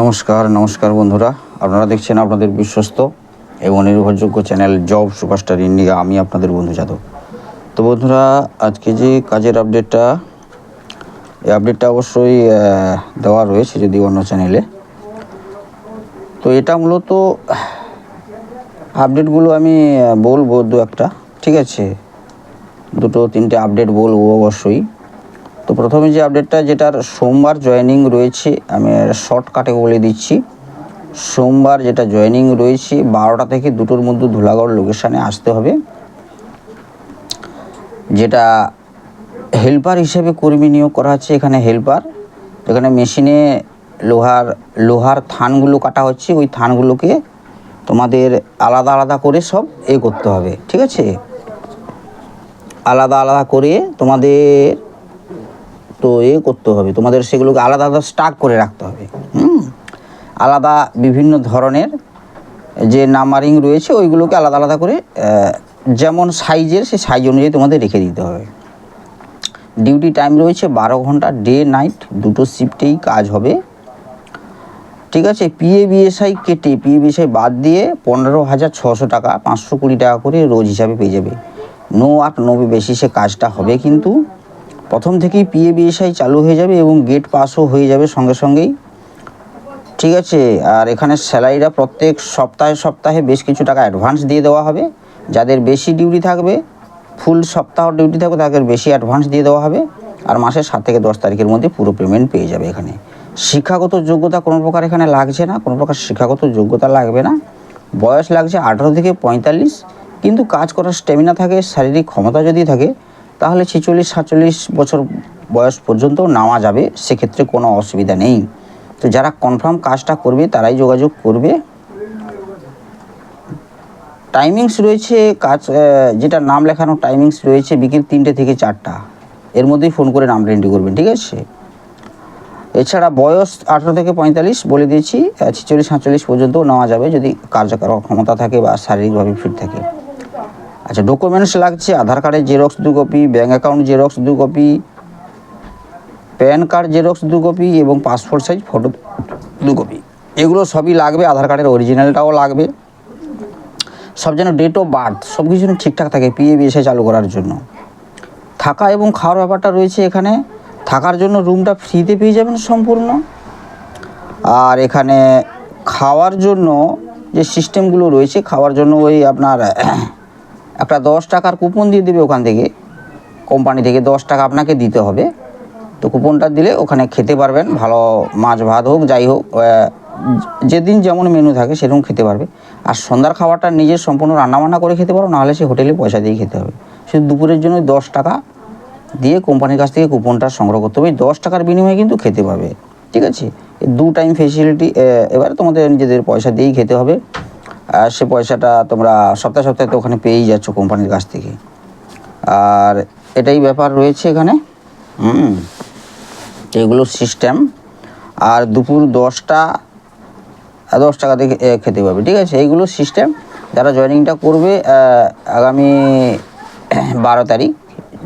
নমস্কার নমস্কার বন্ধুরা। আপনারা দেখছেন আপনাদের বিশ্বস্ত এবং নির্ভরযোগ্য চ্যানেল জব সুপারস্টার ইন্ডিয়া। আমি আপনাদের বন্ধু যাদব। তো বন্ধুরা, আজকে যে কাজের আপডেটটা এই আপডেটটা অবশ্যই দেওয়া রয়েছে যদি অন্য চ্যানেলে। তো এটা মূলত আপডেটগুলো আমি বলব দু একটা। ঠিক আছে? দুটো, তিনটে আপডেট বলব অবশ্যই। প্রথমে যে আপডেটটা যেটার সোমবার জয়েনিং রয়েছে, আমি শর্টকাটে বলে দিচ্ছি। সোমবার যেটা জয়েনিং রয়েছে, বারোটা থেকে দুটোর মধ্যে ধুলাগড় লোকেশানে আসতে হবে। যেটা হেল্পার হিসেবে কর্মী নিয়োগ করা হচ্ছে এখানে হেল্পার এখানে মেশিনে লোহার লোহার থানগুলো কাটা হচ্ছে। ওই থানগুলোকে তোমাদের আলাদা আলাদা করে সব এ করতে হবে, ঠিক আছে? আলাদা আলাদা করে তোমাদের তো এ করতে হবে, তোমাদের সেগুলোকে আলাদা আলাদা স্টাক করে রাখতে হবে, হুম? আলাদা বিভিন্ন ধরনের যে নাম্বারিং রয়েছে, ওইগুলোকে আলাদা আলাদা করে যেমন সাইজের সেই সাইজ অনুযায়ী তোমাদের রেখে দিতে হবে। ডিউটি টাইম রয়েছে বারো ঘণ্টা ডে নাইট দুটো শিফটেই কাজ হবে। ঠিক আছে? পিএ বিএসআই কেটে পিএ বিএসআই বাদ দিয়ে পনেরো হাজার ছশো টাকা, পাঁচশো কুড়ি টাকা করে রোজ হিসাবে পেয়ে যাবে। নো আট নবে বেশি সে কাজটা হবে কিন্তু। প্রথম থেকেই পিএ বিএসআই চালু হয়ে যাবে এবং গেট পাসও হয়ে যাবে সঙ্গে সঙ্গেই। ঠিক আছে, আর এখানে স্যালারিটা প্রত্যেক সপ্তাহে সপ্তাহে বেশ কিছু টাকা অ্যাডভান্স দিয়ে দেওয়া হবে। যাদের বেশি ডিউটি থাকবে ফুল সপ্তাহ ডিউটি থাকবে, তাদের বেশি অ্যাডভান্স দিয়ে দেওয়া হবে। আর মাসের সাত থেকে দশ তারিখের মধ্যে পুরো পেমেন্ট পেয়ে যাবে এখানে। শিক্ষাগত যোগ্যতা কোনো প্রকার এখানে লাগছে না, কোনো প্রকার শিক্ষাগত যোগ্যতা লাগবে না। বয়স লাগছে আঠারো থেকে পঁয়তাল্লিশ, কিন্তু কাজ করার স্ট্যামিনা থাকে, শারীরিক ক্ষমতা যদি থাকে তাহলে ছেচল্লিশ, সাতচল্লিশ বছর বয়স পর্যন্ত নেওয়া যাবে, সেক্ষেত্রে কোনো অসুবিধা নেই। তো যারা কনফার্ম কাজটা করবে, তারাই যোগাযোগ করবে। টাইমিংস রয়েছে, কাজ যেটা নাম লেখানো টাইমিংস রয়েছে বিকেল তিনটে থেকে চারটা। এর মধ্যেই ফোন করে নামটা এন্ট্রি করবেন, ঠিক আছে? এছাড়া বয়স আঠেরো থেকে পঁয়তাল্লিশ, বলে দিয়েছি ছেচল্লিশ, সাতচল্লিশ পর্যন্ত নেওয়া যাবে যদি কার্যকর ক্ষমতা থাকে বা শারীরিকভাবে ফিট থাকে। আচ্ছা ডকুমেন্টস লাগছে, আধার কার্ডের জেরক্স দু কপি ব্যাঙ্ক অ্যাকাউন্ট জেরক্স দু কপি প্যান কার্ড জেরক্স দু কপি এবং পাসপোর্ট সাইজ ফটো দু কপি এগুলো সবই লাগবে, আধার কার্ডের অরিজিনালটাও লাগবে। সব যেন ডেট অফ বার্থ সব কিছু যেন ঠিকঠাক থাকে পিএ বিএসআই চালু করার জন্য। থাকা এবং খাওয়ার ব্যাপারটা রয়েছে এখানে। থাকার জন্য রুমটা ফ্রিতে পেয়ে যাবেন সম্পূর্ণ। আর এখানে খাওয়ার জন্য যে সিস্টেমগুলো রয়েছে, খাওয়ার জন্য ওই আপনার একটা দশ টাকার কুপন দিয়ে দেবে ওখান থেকে। কোম্পানি থেকে দশ টাকা আপনাকে দিতে হবে। তো কুপনটা দিলে ওখানে খেতে পারবেন, ভালো মাছ ভাত হোক, যাই হোক যেদিন যেমন মেনু থাকে সেরকম খেতে পারবে। আর সন্ধ্যার খাবারটা নিজের সম্পূর্ণ রান্নাবান্না করে খেতে পারো, নাহলে সে হোটেলে পয়সা দিয়ে খেতে হবে। শুধু দুপুরের জন্য দশ টাকা দিয়ে কোম্পানির কাছ থেকে কুপনটা সংগ্রহ করতে হবে। দশ টাকার বিনিময়ে কিন্তু খেতে পাবে। ঠিক আছে? দু টাইম ফেসিলিটি এবারে তোমাদের নিজেদের পয়সা দিয়েই খেতে হবে। সে পয়সাটা তোমরা সপ্তাহে সপ্তাহে তো ওখানে পেয়েই যাচ্ছ কোম্পানির কাছ থেকে। আর এটাই ব্যাপার রয়েছে এখানে। হুম, এগুলো সিস্টেম আর দুপুর দশটা দশ টাকা থেকে খেতে পাবে, ঠিক আছে? এইগুলো সিস্টেম যারা জয়েনিংটা করবে আগামী বারো তারিখ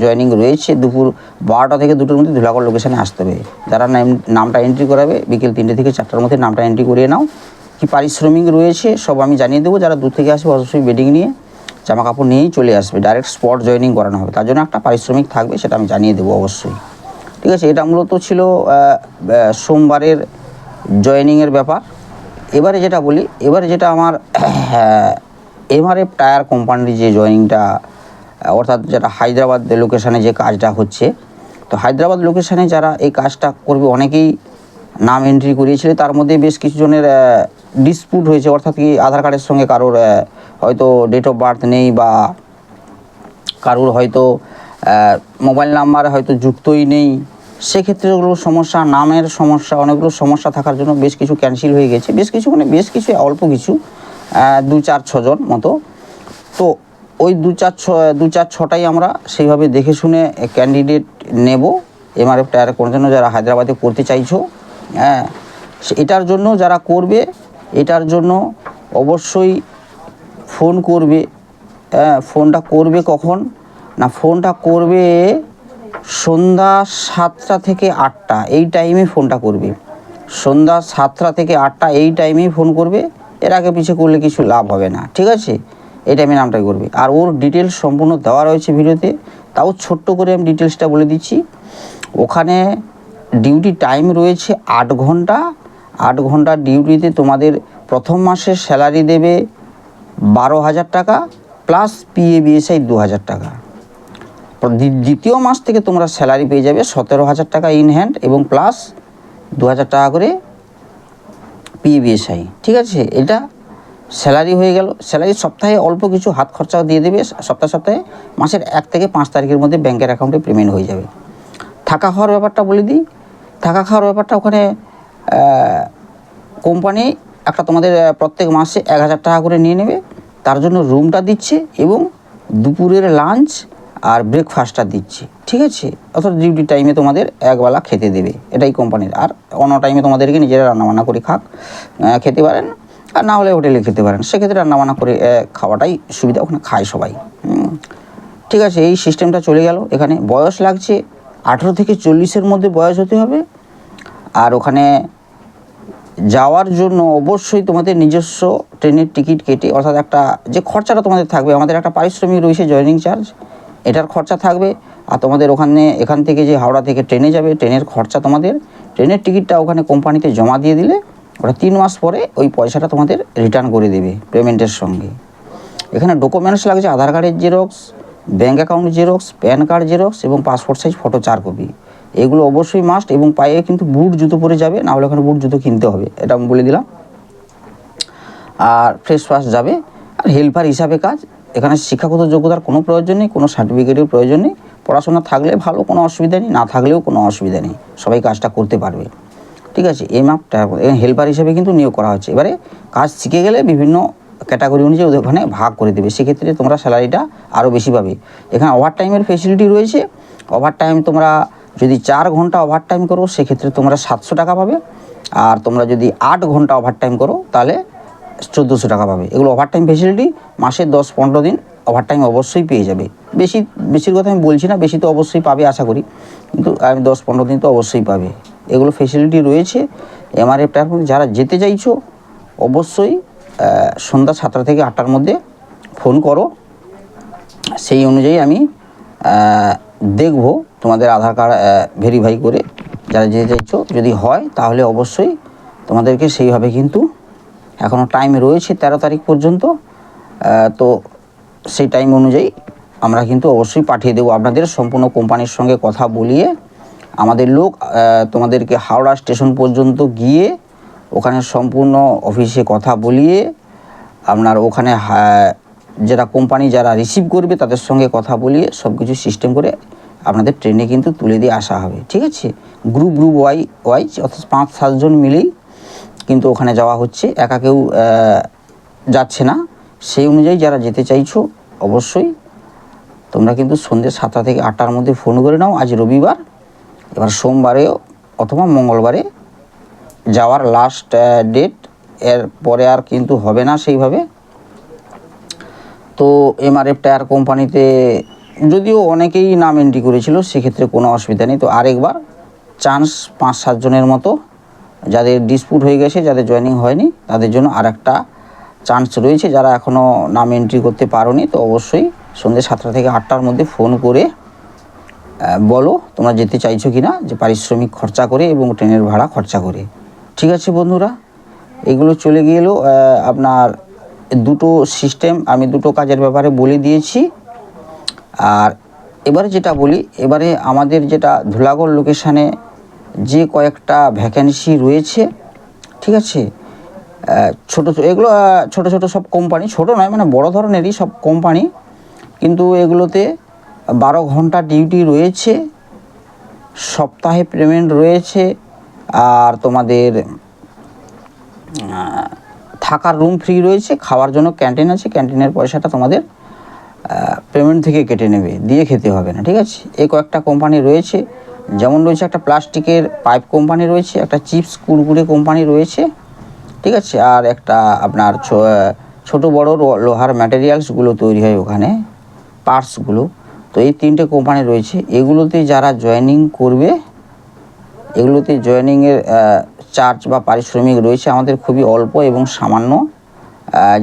জয়েনিং রয়েছে, দুপুর বারোটা থেকে দুটোর মধ্যে ধুলাগড় লোকেশানে আসতে হবে। যারা নাম- নামটা এন্ট্রি করাবে, বিকেল তিনটে থেকে চারটার মধ্যে নামটা এন্ট্রি করিয়ে নাও। কি পারিশ্রমিক রয়েছে, সব আমি জানিয়ে দেবো। যারা দূর থেকে আসবে, অবশ্যই বেডিং নিয়ে জামা কাপড় নিয়েই চলে আসবে। ডাইরেক্ট স্পট জয়েনিং করানো হবে। তার জন্য একটা পারিশ্রমিক থাকবে, সেটা আমি জানিয়ে দেবো অবশ্যই। ঠিক আছে, এটা মূলত ছিল সোমবারের জয়েনিংয়ের ব্যাপার। এবারে যেটা বলি, এবারে যেটা আমার এমআরএফ টায়ার কোম্পানির যে জয়েনিংটা অর্থাৎ যেটা হায়দ্রাবাদ লোকেশানে যে কাজটা হচ্ছে, তো হায়দ্রাবাদ লোকেশানে যারা এই কাজটা করবে, অনেকেই নাম এন্ট্রি করিয়েছিল। তার মধ্যে বেশ কিছু ডিসপুট হয়েছে, অর্থাৎ কি আধার কার্ডের সঙ্গে কারোর হয়তো ডেট অফ বার্থ নেই বা কারোর হয়তো মোবাইল নাম্বার হয়তো যুক্তই নেই, সেক্ষেত্রে ওগুলো সমস্যা, নামের সমস্যা, অনেকগুলো সমস্যা থাকার জন্য বেশ কিছু ক্যান্সেল হয়ে গেছে, বেশ কিছু মানে বেশ কিছু, অল্প কিছু দু চার ছজন মতো। তো ওই দু চার ছ, দু চার ছটাই আমরা সেইভাবে দেখে শুনে ক্যান্ডিডেট নেব। এমআরএফ টায়ার করার জন্য যারা হায়দ্রাবাদে করতে চাইছো হ্যাঁ এটার জন্য যারা করবে এটার জন্য অবশ্যই ফোন করবে হ্যাঁ ফোনটা করবে কখন? না, ফোনটা করবে সন্ধ্যা সাতটা থেকে আটটা, এই টাইমে ফোনটা করবে। সন্ধ্যা সাতটা থেকে আটটা, এই টাইমেই ফোন করবে। এর আগে পিছিয়ে করলে কিছু লাভ হবে না, ঠিক আছে? এই টাইমে নামটাই করবে। আর ওর ডিটেলস সম্পূর্ণ দেওয়া রয়েছে ভিডিওতে, তাও ছোট্ট করে আমি ডিটেলসটা বলে দিচ্ছি। ওখানে ডিউটি টাইম রয়েছে আট ঘণ্টা আট ঘণ্টা ডিউটিতে তোমাদের প্রথম মাসের স্যালারি দেবে বারো হাজার টাকা, প্লাস পিএ বিএসআই দু হাজার টাকা। দ্বি- দ্বিতীয় মাস থেকে তোমরা স্যালারি পেয়ে যাবে সতেরো হাজার টাকা ইন হ্যান্ড এবং প্লাস দু হাজার টাকা করে পিএবিএসআই ঠিক আছে? এটা স্যালারি হয়ে গেল। স্যালারি সপ্তাহে অল্প কিছু হাত খরচাও দিয়ে দেবে, সপ্তাহে সপ্তাহে মাসের এক থেকে পাঁচ তারিখের মধ্যে ব্যাংকের অ্যাকাউন্টে পেমেন্ট হয়ে যাবে। থাকা খাওয়ার ব্যাপারটা বলে দিই। থাকা খাওয়ার ব্যাপারটা ওখানে কোম্পানি একটা তোমাদের প্রত্যেক মাসে এক হাজার টাকা করে নিয়ে নেবে। তার জন্য রুমটা দিচ্ছে এবং দুপুরের লাঞ্চ আর ব্রেকফাস্টটা দিচ্ছে। ঠিক আছে? অর্থাৎ ডিউটি টাইমে তোমাদের একবেলা খেতে দেবে। এটাই কোম্পানির আর অন্য টাইমে তোমাদেরকে নিজেরা রান্নাবান্না করে খাক খেতে পারেন। আর না হলে হোটেলে খেতে পারেন। সেক্ষেত্রে রান্নাবান্না করে খাওয়াটাই সুবিধা। ওখানে খায় সবাই। ঠিক আছে? এই সিস্টেমটা চলে গেল। এখানে বয়স লাগছে আঠেরো থেকে চল্লিশের মধ্যে বয়স হতে হবে। আর ওখানে যাওয়ার জন্য অবশ্যই তোমাদের নিজস্ব ট্রেনের টিকিট কেটে, অর্থাৎ একটা যে খরচাটা তোমাদের থাকবে, আমাদের একটা পারিশ্রমিক রয়েছে জয়নিং চার্জ এটার খরচা থাকবে। আর তোমাদের ওখানে, এখান থেকে যে হাওড়া থেকে ট্রেনে যাবে, ট্রেনের খরচা তোমাদের, ট্রেনের টিকিটটা ওখানে কোম্পানিতে জমা দিয়ে দিলে ওরা তিন মাস পরে ওই পয়সাটা তোমাদের রিটার্ন করে দেবে পেমেন্টের সঙ্গে। এখানে ডকুমেন্টস লাগছে, আধার কার্ডের xerox bank account xerox pan card xerox এবং পাসপোর্ট সাইজ ফটো চার কপি এগুলো অবশ্যই মাস্ট এবং পায়ে কিন্তু বুট জুতো পরে যাবে, না হলে ওখানে বুট জুতো কিনতে হবে, এটা আমি বলে দিলাম। আর ফ্রেশ ফাস যাবে, আর হেল্পার হিসাবে কাজ, এখানে শিক্ষাগত যোগ্যতার কোনো প্রয়োজন নেই, কোনো সার্টিফিকেটের প্রয়োজন নেই, পড়াশোনা থাকলে ভালো, কোনো অসুবিধা নেই, না থাকলেও কোনো অসুবিধা নেই, সবাই কাজটা করতে পারবে। ঠিক আছে, এই মাপটা হেল্পার হিসেবে কিন্তু নিয়োগ করা হচ্ছে এবারে কাজ শিখে গেলে বিভিন্ন ক্যাটাগরি অনুযায়ী ওদের ওখানে ভাগ করে দেবে, সেক্ষেত্রে তোমরা স্যালারিটা আরও বেশি পাবে। এখানে ওভার টাইমের ফেসিলিটি রয়েছে ওভার টাইম তোমরা যদি চার ঘণ্টা ওভার টাইম করো, সেক্ষেত্রে তোমরা সাতশো টাকা পাবে। আর তোমরা যদি আট ঘণ্টা ওভার টাইম করো, তাহলে চোদ্দোশো টাকা পাবে। এগুলো ওভার টাইম ফেসিলিটি মাসে দশ পনেরো দিন ওভার টাইম অবশ্যই পেয়ে যাবে। বেশি, বেশির কথা আমি বলছি না, বেশি তো অবশ্যই পাবে আশা করি। কিন্তু আমি দশ পনেরো দিন তো অবশ্যই পাবে। এগুলো ফেসিলিটি রয়েছে। এমআরএফটার মধ্যে যারা যেতে চাইছো, অবশ্যই সন্ধ্যা সাতটা থেকে আটটার মধ্যে ফোন করো। সেই অনুযায়ী আমি দেখব তোমাদের আধার কার্ড ভেরিফাই করে। যারা যেতে চাইছো, যদি হয়, তাহলে অবশ্যই তোমাদেরকে সেইভাবে কিন্তু এখনও টাইম রয়েছে তেরো তারিখ পর্যন্ত। তো সেই টাইম অনুযায়ী আমরা কিন্তু অবশ্যই পাঠিয়ে দেবো আপনাদের সম্পূর্ণ কোম্পানির সঙ্গে কথা বলিয়ে। আমাদের লোক তোমাদেরকে হাওড়া স্টেশন পর্যন্ত গিয়ে ওখানে সম্পূর্ণ অফিসে কথা বলিয়ে আপনার ওখানে যারা কোম্পানি যারা রিসিভ করবে তাদের সঙ্গে কথা বলিয়ে সব কিছু সিস্টেম করে আপনাদের ট্রেনে কিন্তু তুলে দিয়ে আসা হবে, ঠিক আছে? গ্রুপ গ্রুপ ওয়াই ওয়াইজ অর্থাৎ পাঁচ সাতজন মিলেই কিন্তু ওখানে যাওয়া হচ্ছে। একা কেউ যাচ্ছে না। সেই অনুযায়ী যারা যেতে চাইছো, অবশ্যই তোমরা কিন্তু সন্ধ্যে সাতটা থেকে আটটার মধ্যে ফোন করে নাও। আজ রবিবার, এবার সোমবারেও অথবা মঙ্গলবারে যাওয়ার লাস্ট ডেট এর পরে আর কিন্তু হবে না সেইভাবে। তো এমআরএফ টায়ার কোম্পানিতে যদিও অনেকেই নাম এন্ট্রি করেছিল, সেক্ষেত্রে কোনো অসুবিধা নেই। তো আরেকবার চান্স পাঁচ সাতজনের মতো যাদের ডিসপুট হয়ে গেছে, যাদের জয়েনিং হয়নি, তাদের জন্য আর একটা চান্স রয়েছে। যারা এখনও নাম এন্ট্রি করতে পারোনি, তো অবশ্যই সন্ধ্যে সাতটা থেকে আটটার মধ্যে ফোন করে বলো তোমরা যেতে চাইছো কি না যে পারিশ্রমিক খরচা করে এবং ট্রেনের ভাড়া খরচা করে। ঠিক আছে বন্ধুরা, এগুলো চলে গেলেও আপনার দুটো সিস্টেম আমি দুটো কাজের ব্যাপারে বলে দিয়েছি। আর এবারে যেটা বলি, এবারে আমাদের যেটা ধুলাগড় লোকেশানে যে কয়েকটা ভ্যাকেন্সি রয়েছে, ঠিক আছে? ছোট এগুলো ছোট ছোট সব কোম্পানি ছোট নয় মানে বড় ধরনেরই সব কোম্পানি কিন্তু এগুলোতে বারো ঘণ্টা ডিউটি রয়েছে, সপ্তাহে পেমেন্ট রয়েছে, আর তোমাদের থাকার রুম ফ্রি রয়েছে, খাওয়ার জন্য ক্যান্টিন আছে ক্যান্টিনের পয়সাটা তোমাদের পেমেন্ট থেকে কেটে নেবে, দিয়ে খেতে হবে না, ঠিক আছে? এ কয়েকটা কোম্পানি রয়েছে, যেমন রয়েছে একটা প্লাস্টিকের পাইপ কোম্পানি রয়েছে, একটা চিপস কুরকুরে কোম্পানি রয়েছে, ঠিক আছে? আর একটা আপনার ছোট বড় লোহার ম্যাটেরিয়ালসগুলো তৈরি হয় ওখানে পার্টসগুলো তো এই তিনটে কোম্পানি রয়েছে, এগুলোতে যারা জয়েনিং করবে, এগুলোতে জয়েনিংয়ের চার্জ বা পারিশ্রমিক রয়েছে আমাদের খুবই অল্প এবং সামান্য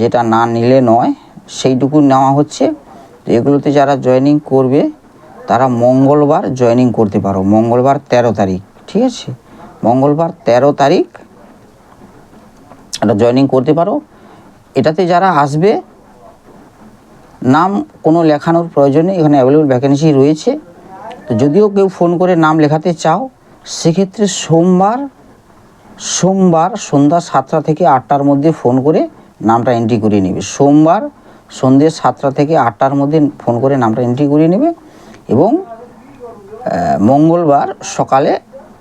যেটা না নিলে নয়। সেইটুকু নেওয়া হচ্ছে। তো এগুলোতে যারা জয়েনিং করবে, তারা মঙ্গলবার জয়েনিং করতে পারো। মঙ্গলবার তেরো তারিখ, ঠিক আছে? মঙ্গলবার তেরো তারিখ এটা জয়েনিং করতে পারো। এটাতে যারা আসবে, নাম কোনো লেখানোর প্রয়োজন নেই, এখানে অ্যাভেলেবল ভ্যাকেন্সি রয়েছে। তো যদিও কেউ ফোন করে নাম লেখাতে চাও, সেক্ষেত্রে সোমবার সোমবার সন্ধ্যা সাতটা থেকে আটটার মধ্যে ফোন করে নামটা এন্ট্রি করিয়ে নেবে। সোমবার সন্ধ্যে সাতটা থেকে আটটার মধ্যে ফোন করে নামটা এন্ট্রি করিয়ে নেবে এবং মঙ্গলবার সকালে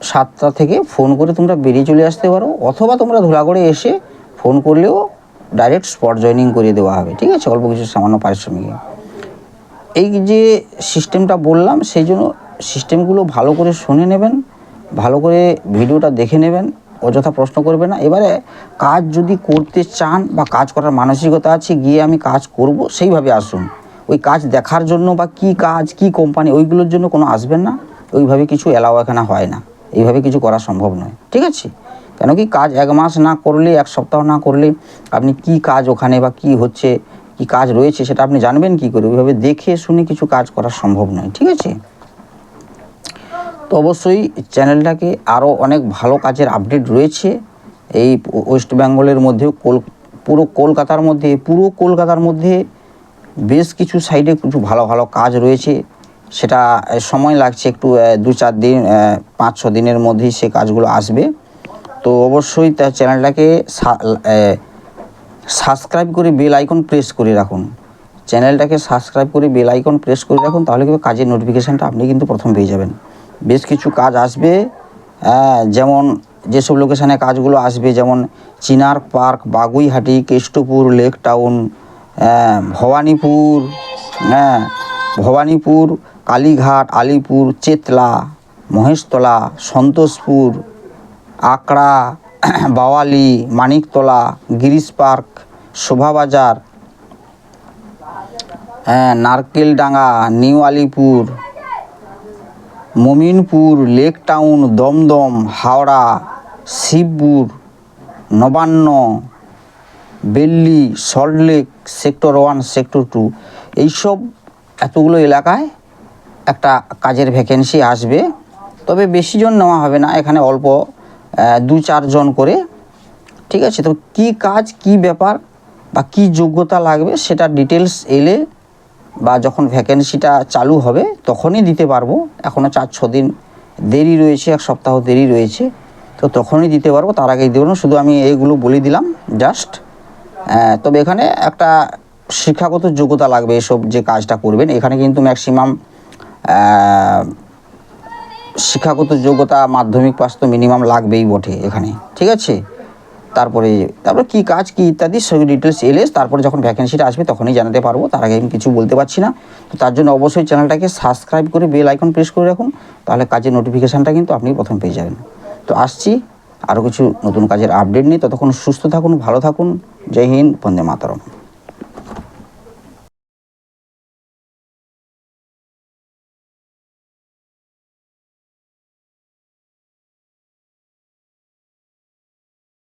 সাতটা থেকে ফোন করে তোমরা বেরিয়ে চলে আসতে পারো অথবা তোমরা ধুলাগড়ে এসে ফোন করলেও ডাইরেক্ট স্পট জয়েনিং করিয়ে দেওয়া হবে। ঠিক আছে? অল্প কিছু সামান্য পারিশ্রমিকে। এই যে সিস্টেমটা বললাম, সেই জন্য সিস্টেমগুলো ভালো করে শুনে নেবেন, ভালো করে ভিডিওটা দেখে নেবেন। অযথা প্রশ্ন করবে না। এবারে কাজ যদি করতে চান বা কাজ করার মানসিকতা আছে, গিয়ে আমি কাজ করব, সেইভাবে আসুন। ওই কাজ দেখার জন্য বা কি কাজ, কি কোম্পানি ওইগুলোর জন্য কোনো আসবেন না। ওইভাবে কিছু এলাও এখানে হয় না। এইভাবে কিছু করা সম্ভব নয়। ঠিক আছে? কেন কি কাজ এক মাস না করলে, এক সপ্তাহ না করলে আপনি কি কাজ ওখানে বা কি হচ্ছে, কি কাজ রয়েছে সেটা আপনি জানবেন কি করে? ওইভাবে দেখে শুনে কিছু কাজ করা সম্ভব নয়। ঠিক আছে? তো অবশ্যই চ্যানেলটাকে আরও অনেক ভালো কাজের আপডেট রয়েছে। এই ওয়েস্ট বেঙ্গলের মধ্যেও কোল পুরো কলকাতার মধ্যে পুরো কলকাতার মধ্যে বেশ কিছু সাইডে কিছু ভালো ভালো কাজ রয়েছে। সেটা সময় লাগছে একটু দু চার দিন পাঁচ ছ দিনের মধ্যেই সে কাজগুলো আসবে। তো অবশ্যই তার চ্যানেলটাকে সাবস্ক্রাইব করে বেল আইকন প্রেস করে রাখুন। চ্যানেলটাকে সাবস্ক্রাইব করে বেল আইকন প্রেস করে রাখুন তাহলে কি হবে, কাজের নোটিফিকেশানটা আপনি কিন্তু প্রথম পেয়ে যাবেন। বেশ কিছু কাজ আসবে। হ্যাঁ, যেমন যেসব লোকেশানে কাজগুলো আসবে যেমন Chinar park Baguiati Keshtopur lake town হ্যাঁ, ভবানীপুর হ্যাঁ ভবানীপুর কালীঘাট আলিপুর চেতলা মহেশতলা সন্তোষপুর আকড়া বাওয়ালি মানিকতলা গিরিশ পার্ক শোভাবাজার হ্যাঁ Narkeldanga new Alipore Mominpur, lake town, Dumdum, Howrah, Shibpur, Nabanna, বেল্লি Salt Lake sector one, sector two. এইসব এতগুলো এলাকায় একটা কাজের ভ্যাকেন্সি আসবে। তবে বেশি জন নেওয়া হবে না, এখানে অল্প দু চারজন করে। ঠিক আছে, তো কি কাজ, কি ব্যাপার বা কি যোগ্যতা লাগবে সেটা ডিটেলস এলে বা যখন ভ্যাকেন্সিটা চালু হবে, তখনই দিতে পারব। এখনও চার, ছ দিন দেরি রয়েছে, এক সপ্তাহ দেরি রয়েছে, তো তখনই দিতে পারব। তার আগেই দেবো না, শুধু আমি এইগুলো বলে দিলাম জাস্ট তবে এখানে একটা শিক্ষাগত যোগ্যতা লাগবে এসব যে কাজটা করবেন। এখানে কিন্তু ম্যাক্সিমাম শিক্ষাগত যোগ্যতা, মাধ্যমিক পাস তো মিনিমাম লাগবেই বটে এখানে, ঠিক আছে? তারপরে তারপরে কী কাজ কী ইত্যাদি সব ডিটেলস এলে তারপরে যখন ভ্যাকেন্সিটা আসবে তখনই জানাতে পারব। তার আগে আমি কিছু বলতে পারছি না। তো তার জন্য অবশ্যই চ্যানেলটাকে সাবস্ক্রাইব করে বেল আইকন প্রেস করে রাখুন। তাহলে কাজের নোটিফিকেশানটা কিন্তু আপনি প্রথম পেয়ে যাবেন। তো আসছি। আরও কিছু নতুন কাজের আপডেট নিয়ে। ততক্ষণ সুস্থ থাকুন, ভালো থাকুন। জয় হিন্দ, বন্দে মাতরম।